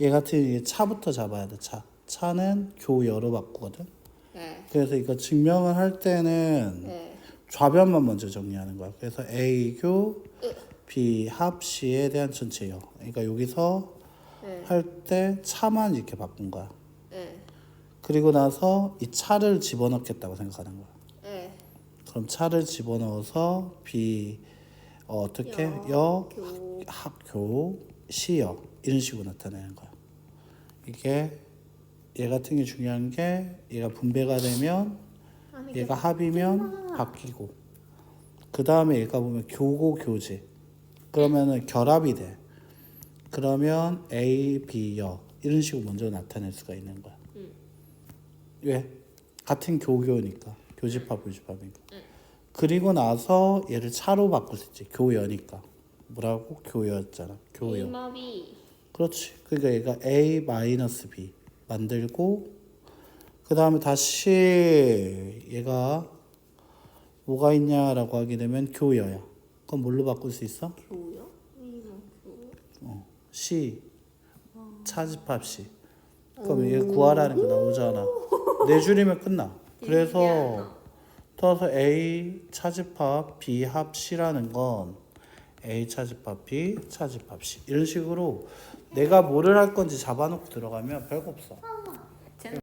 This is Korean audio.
얘 같은 경우에 차부터 잡아야 돼. 차. 차는 교여로 바꾸거든. 네. 그래서 이거 증명을 할 때는 네. 좌변만 먼저 정리하는 거야. 그래서 A 교 B 합 C에 대한 전체요. 그러니까 여기서 네. 할때 차만 이렇게 바꾼 거야. 네. 그리고 나서 이 차를 집어넣겠다고 생각하는 거야. 네. 그럼 차를 집어넣어서 B 어, 어떻게 여, 여, 교. 학교 시여 이런 식으로 나타내는 거야. 이게 얘 같은 게 중요한 게 얘가 분배가 되면 얘가 합이면 바뀌고 그 다음에 얘가 보면 교고 교지 그러면은 결합이 돼. 그러면 A, B, 여 이런 식으로 먼저 나타낼 수가 있는 거야. 왜? 같은 교교니까 교집합 교집합이니까. 그리고 나서 얘를 차로 바꿀 수 있지 교여니까 뭐라고 교여였잖아 교여. 그렇지. 그러니까 얘가 A 마이너스 B 만들고 그 다음에 다시 얘가 뭐가 있냐라고 하게 되면 교여야. 그럼 뭘로 바꿀 수 있어? 교요? 이마 교. C 차집합 C. 그럼 얘 구하라는 거 나오잖아. 네 줄이면 끝나. 그래서 신기하다. 따라서 A 차집합 B 합 C라는 건 A 차집합 B 차집합 C 이런 식으로 내가 뭐를 할 건지 잡아놓고 들어가면 별거 없어.